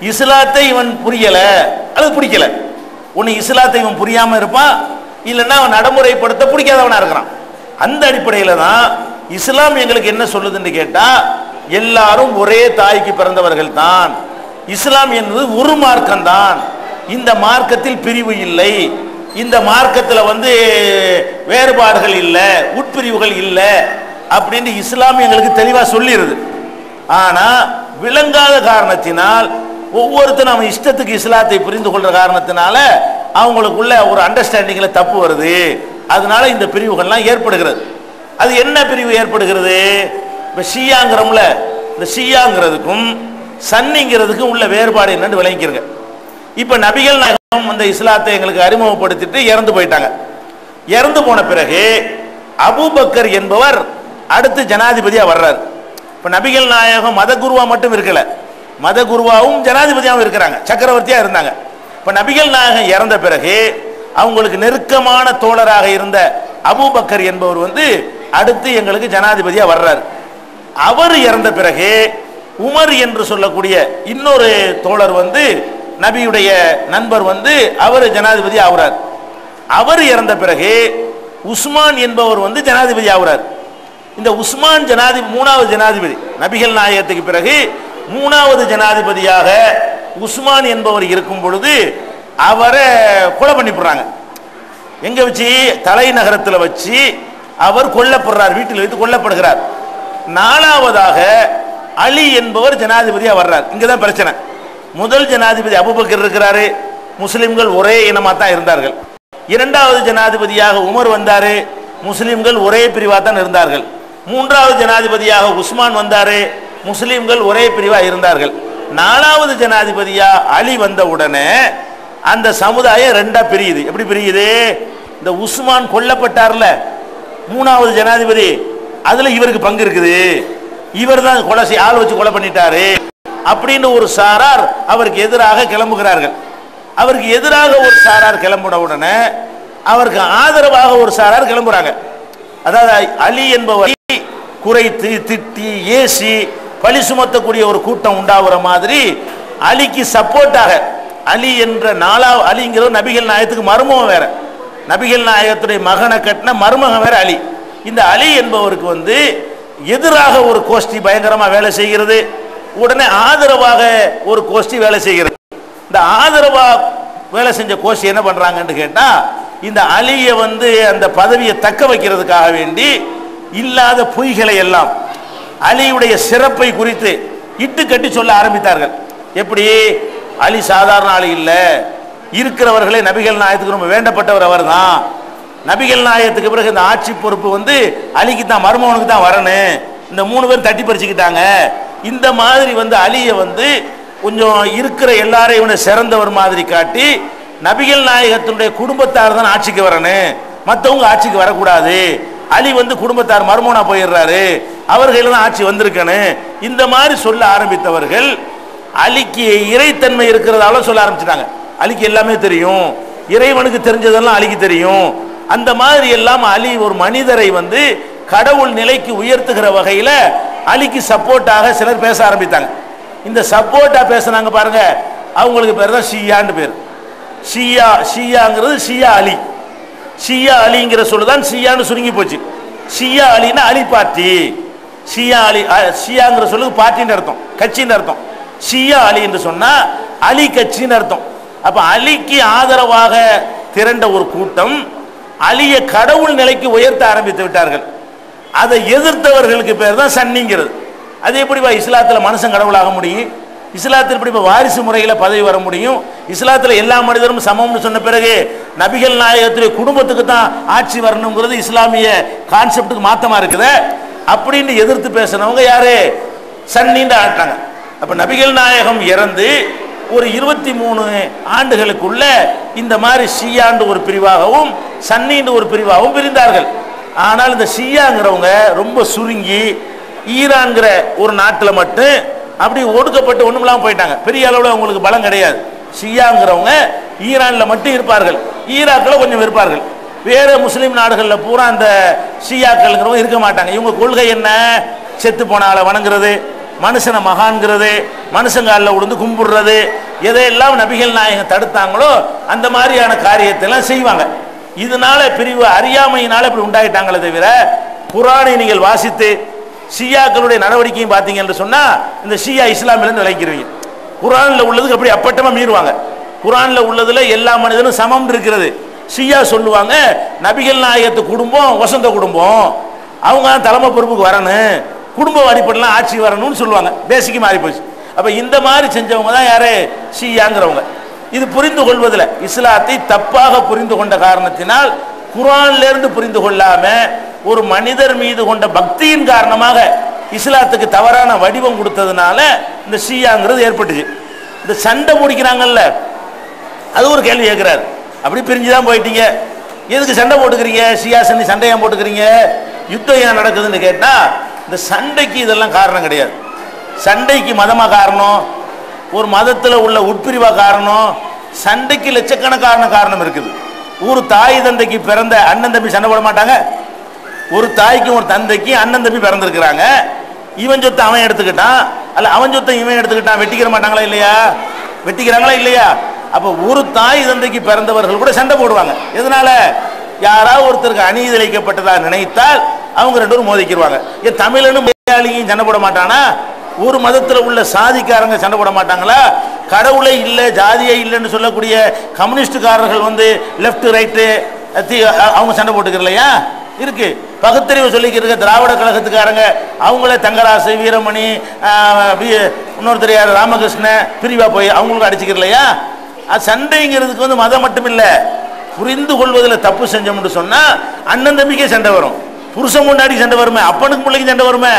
இஸ்லாத்தை இவன் புரியல. அல்லது பிடிக்கல. ஒன்று இஸ்லாத்தை இவன் புரியாம இருப்பான். இல்லைன்னா அவன் நடைமுறைப்படுத்த பிடிக்காதவனா இருக்கிறான். அந்த அடிப்படையில் தான் இஸ்லாம் எங்களுக்கு என்ன சொல்லுதுன்னு கேட்டா எல்லாரும் ஒரே தாய்க்கு பிறந்தவர்கள் தான். இஸ்லாம் என்பது ஒரு மார்க்கம் தான். இந்த மார்க்கத்தில் பிரிவு இல்லை. இந்த மார்க்கத்தில் வந்து வேறுபாடுகள் இல்லை உட்பிரிவுகள் இல்லை அப்படின்னு இஸ்லாம் எங்களுக்கு தெளிவாக சொல்லிடுது ஆனால் விளங்காத காரணத்தினால் ஒவ்வொருத்தரும் அவன் இஷ்டத்துக்கு இஸ்லாத்தை புரிந்து கொள்ற காரணத்தினால அவங்களுக்குள்ள ஒரு அண்டர்ஸ்டாண்டிங்ல தப்பு வருது. அதனால இந்த பிரிவுகள்லாம் ஏற்படுகிறது. அது என்ன பிரிவு ஏற்படுகிறது? இப்போ ஷியாங்கிறோம்ல இந்த ஷியாங்கிறதுக்கும் சன்னிங்கிறதுக்கும் உள்ள வேறுபாடு என்னன்னு விளங்கிக்கிறங்க இப்போ நபிகள் நாயகம் அந்த இஸ்லாத்தை எங்களுக்கு அறிமுகப்படுத்திட்டு இறந்து போயிட்டாங்க. இறந்து போன பிறகு அபூபக்கர் என்பவர் அடுத்து ஜனாதிபதியாக வர்றார். இப்போ நபிகள் நாயகம் மத குருவா மட்டும் இருக்கலை. மத குருவாவும் ஜனாதிபதியாகவும் இருக்கிறாங்க. சக்கரவர்த்தியாக இருந்தாங்க. இப்போ நபிகள் நாயகம் இறந்த பிறகு அவங்களுக்கு நெருக்கமான தோழராக இருந்த அபூபக்கர் என்பவர் வந்து அடுத்து எங்களுக்கு ஜனாதிபதியாக வர்றார். அவர் இறந்த பிறகு உமர் என்று சொல்லக்கூடிய இன்னொரு தோழர் வந்து நபியுடைய நண்பர் வந்து அவர் ஜனாதிபதி ஆகுறார். அவர் இறந்த பிறகு உஸ்மான் என்பவர் வந்து ஜனாதிபதி ஆகுறார். இந்த உஸ்மான் ஜனாதி மூணாவது ஜனாதிபதி நபிகள் நாயகத்துக்கு பிறகு மூணாவது ஜனாதிபதியாக உஸ்மான் என்பவர் இருக்கும் பொழுது அவரை கொலை பண்ணிவிடுறாங்க எங்க வச்சு? தலைநகரத்தில் வச்சு அவர் கொல்லப்படுறார் வீட்டில் வைத்து கொல்லப்படுகிறார். நாலாவதாக அலி என்பவர் ஜனாதிபதியாக வர்றார். இங்கே தான் பிரச்சனை. முதல் ஜனாதிபதி அபுபக்கர் இருக்கிறாரு. முஸ்லிம்கள் ஒரே இனமா தான் இருந்தார்கள். இரண்டாவது ஜனாதிபதியாக உமர் வந்தாரு. முஸ்லிம்கள் ஒரே பிரிவா தான் இருந்தார்கள். மூன்றாவது ஜனாதிபதியாக உஸ்மான் வந்தாரு. முஸ்லீம்கள் ஒரே பிரிவா இருந்தார்கள். நாலாவது ஜனாதிபதியா அலி வந்த உடனே அந்த சமுதாயம் ரெண்டா பிரியுது. எப்படி பிரியுது? இந்த உஸ்மான் கொல்லப்பட்டார்ல. மூணாவது ஜனாதிபதி அதுல இவருக்கு பங்கு இருக்குது. இவர் தான் கொலை செய்ய ஆள் வச்சு கொலை பண்ணிட்டாரு. அப்படின்னு ஒரு சாரார் அவருக்கு எதிராக கிளம்புகிறார்கள். அவருக்கு எதிராக ஒரு சாரார் கிளம்புன உடனே அவருக்கு ஆதரவாக ஒரு சாரார் கிளம்புறாங்க. அதாவது அலி என்பவர் குறைத்து திட்டி ஏசி பழி சுமத்தக்கூடிய ஒரு கூட்டம் உண்டாகிற மாதிரி அலிக்கு சப்போர்ட்டாக அலி என்ற நாலா அலிங்கிற நபிகள் நாயகத்துக்கு மருமகம் வேற. நபிகள் நாயகத்துடைய மகனை கட்டின மருமகன் வேற அலி. இந்த அலி என்பவருக்கு வந்து எதிராக ஒரு கோஷ்டி பயங்கரமாக வேலை செய்கிறது. உடனே ஆதரவாக ஒரு கோஷ்டி வேலை செய்கிறது. இந்த ஆதரவாக வேலை செஞ்ச கோஷ்டி என்ன பண்ணுறாங்கன்னு கேட்டால் இந்த அலியை வந்து அந்த பதவியை தக்க வைக்கிறதுக்காக வேண்டி இல்லாத பொய்களை எல்லாம் அலியுடைய சிறப்பை குறித்து இட்டு கட்டி சொல்ல ஆரம்பித்தார்கள். எப்படி? அலி சாதாரண ஆளு இல்லை. இருக்கிறவர்களே நபிகள் நாயகத்துக்கு ரொம்ப வேண்டப்பட்டவர் அவர்தான். நபிகள் நாயகத்துக்கு பிறகு இந்த ஆட்சி பொறுப்பு வந்து அலிக்கு தான் மருமகனுக்கு தான் வரணும். இந்த மூணு பேரும் தட்டி பறிச்சுக்கிட்டாங்க. இந்த மாதிரி வந்து அலியை வந்து கொஞ்சம் இருக்கிற எல்லாரையும் விட சிறந்தவர் மாதிரி காட்டி நபிகள் நாயகத்தினுடைய குடும்பத்தார் தான் ஆட்சிக்கு வரணும். மற்றவங்க ஆட்சிக்கு வரக்கூடாது. அலி வந்து குடும்பத்தார் மர்மோனா போயிடுறாரு. அவர்கள் தான் ஆட்சி வந்திருக்கணும் இந்த மாதிரி சொல்ல ஆரம்பித்தவர்கள் அலிக்கு இறைத்தன்மை இருக்கிறதால சொல்ல ஆரம்பிச்சிட்டாங்க. அலிக்கு எல்லாமே தெரியும். இறைவனுக்கு தெரிஞ்சதெல்லாம் அலிக்கு தெரியும். அந்த மாதிரி எல்லாம் அலி ஒரு மனிதரை வந்து கடவுள் நிலைக்கு உயர்த்துகிற வகையில் அலிக்கு சப்போர்ட்டாக சிலர் பேச ஆரம்பித்தாங்க. இந்த சப்போர்ட்டாக பேசுனாங்க பாருங்க. அவங்களுக்கு பேர் தான் ஷியான்னு பேர். ஷியா ஷியாங்கிறது ஷியா அலி. ஷியா அலிங்கிற சொல்லுதான் ஷியான்னு சுருங்கி போச்சு. ஷியா அலின்னா அலி பார்ட்டி ஷியா அலி அ- ஷியாங்கிற சொல்லுக்கு பார்ட்டின்னு அர்த்தம் கட்சின்னு அர்த்தம். ஷியா அலி என்று சொன்னா அலி கட்சின்னு அர்த்தம். அப்ப அலிக்கு ஆதரவாக திரண்ட ஒரு கூட்டம் அலிய கடவுள் நிலைக்கு உயர்த்த ஆரம்பித்து விட்டார்கள். அதை எதிர்த்தவர்களுக்கு பேர் தான் சன்னிங்கிறது. அது எப்படிவா இஸ்லாத்துல மனுஷன் கடவுளாக முடியும்? இஸ்லாத்தில் இப்படி வாரிசு முறையில் பதவி வர முடியும். இஸ்லாத்தில் எல்லா மனிதரும் சமம்னு சொன்ன பிறகு நபிகள் நாயகத்துடைய குடும்பத்துக்கு தான் ஆட்சி வரணுங்கிறது இஸ்லாமிய கான்செப்டுக்கு மாற்றமாக இருக்குது. அப்படின்னு எதிர்த்து பேசினவங்க யாரு? சன்னின்னு ஆட்டாங்க அப்போ நபிகள் நாயகம் இறந்து ஒரு இருபத்தி மூணு ஆண்டுகளுக்குள்ள இந்த மாதிரி ஷியாண்டு ஒரு பிரிவாகவும் சன்னின்னு ஒரு பிரிவாகவும் பிரிந்தார்கள். ஆனால் இந்த ஷியாங்கிறவங்க ரொம்ப சுருங்கி ஈரான்கிற ஒரு நாட்டில் மட்டும் அப்படி ஒடுக்கப்பட்டு ஒண்ணுமில்லாம போயிட்டாங்க. பெரிய அளவில் அவங்களுக்கு பலம் கிடையாது. ஷியாங்கிறவங்க ஈரானில் மட்டும் இருப்பார்கள். ஈராக்கில் கொஞ்சம் இருப்பார்கள். வேற முஸ்லீம் நாடுகளில் பூரா அந்த ஷியாக்கள்ங்கிறவங்க இருக்க மாட்டாங்க. இவங்க கொள்கை என்ன? செத்து போனால வணங்குறது மனுஷனை மகான்கிறது மனுஷங்காலில் விழுந்து கும்பிடுறது எதையெல்லாம் நபிகள் நாயகம் தடுத்தாங்களோ அந்த மாதிரியான காரியத்தை எல்லாம் செய்வாங்க. இதனால பிரிவு அறியாமையினால இப்படி உண்டாயிட்டாங்களே தவிர குரானை நீங்கள் வாசித்து ஷியாக்களுடைய நடவடிக்கையும் பார்த்தீங்க என்று சொன்னால் இந்த ஷியா இஸ்லாமிலிருந்து விளைக்கிறீங்க குரானில் உள்ளதுக்கு அப்படி அப்பட்டமாக மீறுவாங்க. குரானில் உள்ளதில் எல்லா மனிதனும் சமம் இருக்கிறது. ஷியா சொல்லுவாங்க நபிகள் நாயகத்து குடும்பம் வசந்த குடும்பம். அவங்க தான் தலைமை பொறுப்புக்கு வரணும். குடும்ப அடிப்படையில் ஆட்சி வரணும்னு சொல்லுவாங்க. பேசிக்கு மாறி போச்சு. அப்போ இந்த மாதிரி செஞ்சவங்க தான் யாரே? ஷியாங்கிறவங்க. இது புரிந்து கொள்வதில் இஸ்லாத்தை தப்பாக புரிந்து கொண்ட காரணத்தினால் குரான்லேருந்து புரிந்து கொள்ளாமல் ஒரு மனிதர் மீது கொண்ட பக்தியின் காரணமாக இஸ்லாத்துக்கு தவறான வடிவம் கொடுத்ததுனால இந்த ஷியாங்கிறது ஏற்பட்டுச்சு. இந்த சண்டை முடிக்கிறாங்கல்ல அது ஒரு கேள்வி கேட்கிறார். அப்படி பிரிஞ்சு தான் போயிட்டீங்க. எதுக்கு சண்டை போட்டுக்கிறீங்க? ஷியா சன்னி சண்டை ஏன் போட்டுக்கிறீங்க? யுத்தம் ஏன் நடக்குதுன்னு கேட்டால் இந்த சண்டைக்கு இதெல்லாம் காரணம் கிடையாது. சண்டைக்கு மதமாக காரணம் ஒரு மதத்தில் உள்ள உட்பிரிவாக காரணம் சண்டைக்கு லட்சக்கணக்கான காரணம் இருக்குது. ஒரு தாய் தந்தைக்கு பிறந்த அண்ணன் தம்பி சண்டை போட மாட்டாங்க. ஒரு தாய்க்கும் ஒரு தந்தைக்கு அண்ணன் தம்பி பிறந்திருக்கிறாங்க. இவன் சொத்தை அவன் எடுத்துக்கிட்டான். அல்ல அவன் சொத்தை இவன் எடுத்துக்கிட்டான். வெட்டிக்கிற மாட்டாங்களா இல்லையா? வெட்டிக்கிறாங்களா இல்லையா? அப்போ ஒரு தாய் தந்தைக்கு பிறந்தவர்கள் கூட சண்டை போடுவாங்க. எதனால? யாராவது ஒருத்தருக்கு அநீதி இழைக்கப்பட்டதா நினைத்தால் அவங்க ரெண்டு பேரும் மோதிக்கிடுவாங்க ஏன் தமிழனும் மலையாளியும் சண்டை போட மாட்டானா? ஒரு மதத்தில் உள்ள சாதிக்காரங்க சண்டை போட மாட்டாங்களா? கடவுளே இல்லை ஜாதியே இல்லைன்னு சொல்லக்கூடிய கம்யூனிஸ்டுக்காரர்கள் வந்து லெஃப்ட் ரைட்டு அவங்க சண்டை போட்டுக்கிறலையா இருக்கு. பகுத்தறிவு சொல்லிக்கிற திராவிட கழகத்துக்காரங்க அவங்களே தங்கராசு வீரமணி இன்னொருத்தர் யார் ராமகிருஷ்ண பிரிவா போய் அவங்களுக்கு அடிச்சுக்கிறலையா? அது சண்டைங்கிறதுக்கு வந்து மதம் மட்டும் இல்லை புரிந்து கொள்வதில் தப்பு செஞ்சோம்னு சொன்னால் அண்ணன் தம்பிக்கே சண்டை வரும். புருஷன் முன்னாடி சண்டை வருமே அப்பனுக்கு பிள்ளைக்கு சண்டை வருமே.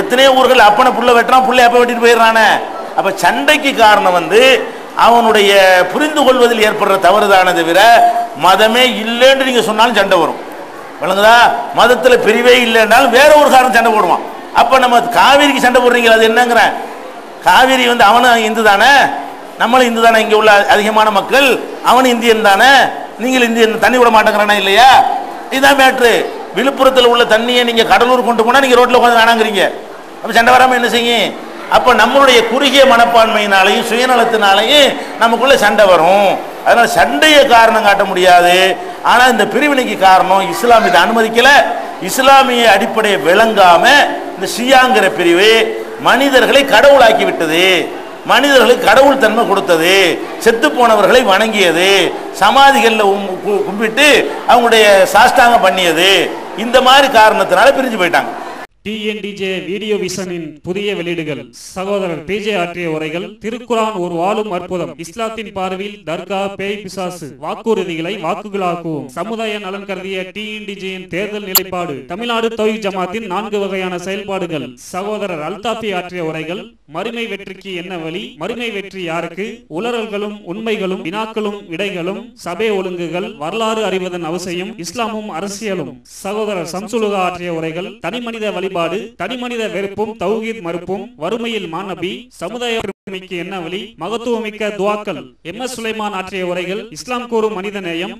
எத்தனையோ ஊர்கள் அப்பனை புள்ள வெட்டுறான் புள்ளை அப்ப வெட்டிட்டு போயிடுறானே. அப்ப சண்டைக்கு காரணம் வந்து அவனுடைய புரிந்து கொள்வதில் ஏற்படுற தவறுதானே தவிர மதமே இல்லைன்னு நீங்க சொன்னாலும் சண்டை வரும். விளங்குதா மதத்தில் பிரிவே இல்லைன்னாலும் வேற ஒரு காரணம் சண்டை போடுவான். அப்போ நம்ம காவிரிக்கு சண்டை போடுறீங்க அது என்னங்கிறேன் காவிரி வந்து அவனும் இந்து தானே? நம்மளும் இந்து தானே? இங்கே உள்ள அதிகமான மக்கள் அவனும் இந்தியன் தானே? நீங்கள் இந்தியன் தண்ணி விட மாட்டேங்கிறானா இல்லையா? இதுதான் மேட்ரு விழுப்புரத்தில் உள்ள தண்ணியை நீங்கள் கடலூர் கொண்டு போனால் நீங்கள் ரோட்டில் உட்காந்து வேணாங்கிறீங்க அப்போ சண்டை வராமல் என்ன செய்யும்? அப்போ நம்மளுடைய குறுகிய மனப்பான்மையினாலையும் சுயநலத்தினாலையும் நமக்குள்ளே சண்டை வரும். அதனால் சண்டையை காரணம் காட்ட முடியாது. ஆனால் இந்த பிரிவினைக்கு காரணம் இஸ்லாம் இதை அனுமதிக்கலை. இஸ்லாமிய அடிப்படையை விளங்காம இந்த ஷியாங்கிற பிரிவு மனிதர்களை கடவுளாக்கி விட்டது. மனிதர்களுக்கு கடவுள் தன்மை கொடுத்தது. செத்து போனவர்களை வணங்கியது. சமாதிகளில் கும்பிட்டு அவங்களுடைய சாஷ்டாங்கம் பண்ணியது. இந்த மாதிரி காரணத்தினால பிரிஞ்சு போயிட்டாங்க. டிஎன்டிஜே வீடியோ விஷனின் புதிய வெளியீடுகள். சகோதரர் பிஜே ஆற்றிய உரைகள் திருக்குரான் ஒரு வாழும் அற்புதம். இஸ்லாத்தின் பார்வையில் தர்கா பேய் பிசாசு வாக்குறுதிகளை வாக்குகளாக்குவோம் சமுதாய நலன் கருதிய டிஎன்டிஜேயின் தேர்தல் நிலைப்பாடு. தமிழ்நாடு தொழில் ஜமாத்தின் நான்கு வகையான செயல்பாடுகள். சகோதரர் அல்தாஃபி ஆற்றிய உரைகள் மறுமை வெற்றிக்கு என்ன வழி? மறுமை வெற்றி யாருக்கு? உளறல்களும் உண்மைகளும் வினாக்களும் விடைகளும் சபை ஒழுங்குகள் வரலாறு அறிவதன் அவசியம் இஸ்லாமும் அரசியலும். சகோதரர் சம்சுலுகா ஆற்றிய உரைகள் தனிமனித வழிபாடு தனிமனித வெறுப்பும் தௌஹீத் மறுப்பும் வறுமையில் மாநபி சமுதாய பெருமைக்கு என்ன வழி? மகத்துவமிக்க துவாக்கள். எம். எஸ். சுலைமான் ஆற்றிய உரைகள் இஸ்லாம் கூறும் மனித நேயம்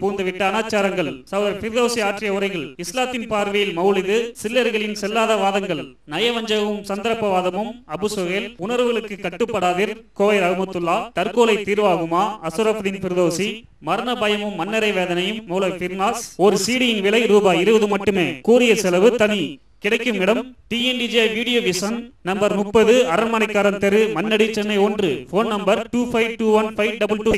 பூந்துவிட்ட அனாச்சாரங்கள். சகோதரர் பிர்தோசி ஆற்றிய உரைகள் இஸ்லாத்தின் பார்வையில் மௌலிது சில்லர்களின் செல்லாத வாதங்கள் நயவஞ்சகமும் சந்தர்ப்பவாதமும் அபு உணர்வுகளுக்கு கட்டுப்படாதீர் கோவை ரஹமத்துல்லா தற்கொலை தீர்வாகுமா அசுரஃபுதீன் பிர்தோசி மரண பயமும் மன்னரை வேதனையும் பிர்னாஸ் ஒரு சீடியின் விலை ரூபாய் இருபது மட்டுமே கூறிய செலவு தனி. கிடைக்கும் இடம் டிஎன்டிஜே வீடியோ விஷன் நம்பர் முப்பது அரண்மனைக்காரன் தெரு மண்ணடி சென்னை ஒன்று. Phone number two five two one five double two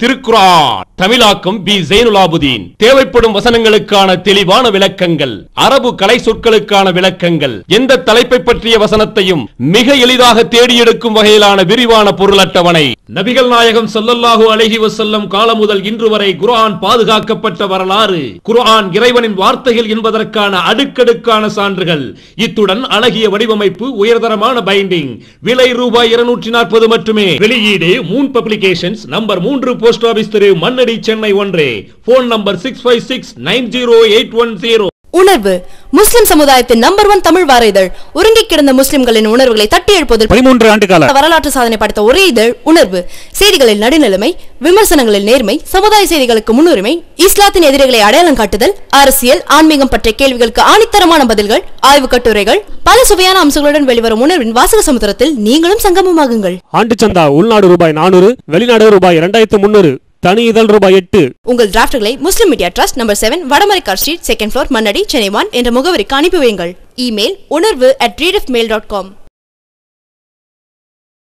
திருக்குரான் தமிழாக்கம் பி. ஜெயினுலாபுதீன். தேவைப்படும் வசனங்களுக்கான தெளிவான விளக்கங்கள் அரபு கலை சொற்களுக்கான விளக்கங்கள் எந்த தலைப்பை பற்றிய வசனத்தையும் மிக எளிதாக தேடி எடுக்கும் வகையிலான விரிவான பொருள் அட்டவணை. நபிகள் நாயகம் ஸல்லல்லாஹு அலைஹி வசல்லம் காலம் முதல் இன்று வரை குர்ஆன் பாதுகாக்கப்பட்ட வரலாறு குர்ஆன் இறைவனின் வார்த்தைகள் என்பதற்கான அடுக்கடுக்கான சான்றுகள் இத்துடன் அழகிய வடிவமைப்பு உயர்தரமான பைண்டிங் விலை ரூபாய் இருநூற்றி நாற்பது மட்டுமே. வெளியீடு மூன் பப்ளிகேஷன்ஸ் நம்பர் மூன்று போஸ்ட் ஆபீஸ் தெரு மண்ணடி சென்னை ஒன்று phone number six five six nine zero eight one zero உணர்வு. முஸ்லிம் சமுதாயத்தின் நம்பர் ஒன் தமிழ் வார இதழ் உறங்கிக் கிடந்த முஸ்லிம்களின் உணர்வுகளை தட்டி எழுப்புவதில் பதிமூன்று ஆண்டு கால வரலாற்று சாதனை படைத்த ஒரே இதழ் உணர்வு. செய்திகளில் நடுநிலைமை விமர்சனங்களில் நேர்மை சமுதாய செய்திகளுக்கு முன்னுரிமை இஸ்லாத்தின் எதிரிகளை அடையாளம் காட்டுதல் அரசியல் ஆன்மீகம் பற்றிய கேள்விகளுக்கு ஆணித்தரமான பதில்கள் ஆய்வு கட்டுரைகள் பல சுவையான அம்சங்களுடன் வெளிவரும் உணர்வின் வாசக சமுத்திரத்தில் நீங்களும் சங்கமமாகுங்கள். ஆண்டு சந்தா உள்நாடு ரூபாய் நானூறு வெளிநாடு ரூபாய் இரண்டாயிரத்து முன்னூறு. தனி இதழ் ரூபாய் எட்டு. உங்கள் டிராஃப்ட்களை Muslim media trust number seven Vadamaraikkar street second floor Mannady Chennai one என்ற முகவரிக்கு அனுப்பி வையுங்கள். இமெயில் உணர்வு அட் டாட் காம்